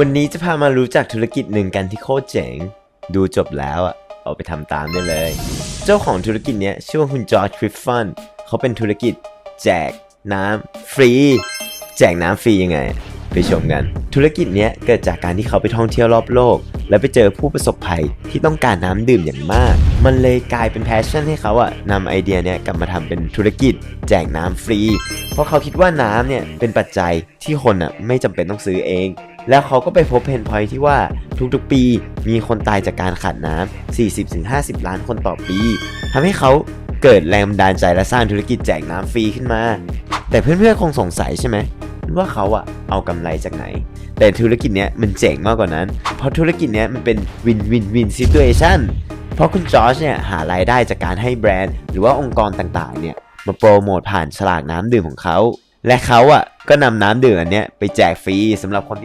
วันนี้จะพามารู้จักธุรกิจหนึ่งกันที่โคตรเจ๋ง ดูจบแล้วอะ เอาไปทำตามได้เลย เจ้าของธุรกิจเนี้ยชื่อว่าคุณจอร์จคริฟฟอนเขาเป็นธุรกิจแจกน้ำฟรี แจกน้ำฟรียังไง ไปชมกัน ธุรกิจเนี้ยเกิดจากการที่เขาไปท่องเที่ยวรอบโลก แล้วไปเจอผู้ประสบภัยที่ต้องการน้ำดื่มอย่างมาก มันเลยกลายเป็นแพชชั่นให้เขาอะนำไอเดียเนี้ยกลับมาทำเป็นธุรกิจ แจกน้ำฟรี เพราะเขาคิดว่าน้ำเนี่ยเป็นปัจจัยที่คนอะไม่จำเป็นต้องซื้อเอง แล้วเขาก็ไปพบเพนพอยที่ว่าทุกๆปีมีคนตายจากการขาดน้ำ40-50 ล้านคนต่อปีทำให้เขาเกิดแรงบันดาลใจและสร้างธุรกิจแจกน้ำฟรีขึ้นมา แต่เพื่อนๆคงสงสัยใช่ไหม ว่าเขาอะเอากำไรจากไหน แต่ธุรกิจเนี้ยมันเจ๋งมากกว่านั้น เพราะธุรกิจเนี้ยมันเป็นวินวินวินซิทูเอชันเพราะคุณจอชเนี่ยหารายได้จากการให้แบรนด์ หรือว่าองค์กรต่างๆเนี่ยมาโปรโมทผ่านฉลากน้ำดื่มของเขา และเขาอะก็นำน้ำดื่มอันเนี้ยไปแจกฟรีสำหรับคนที่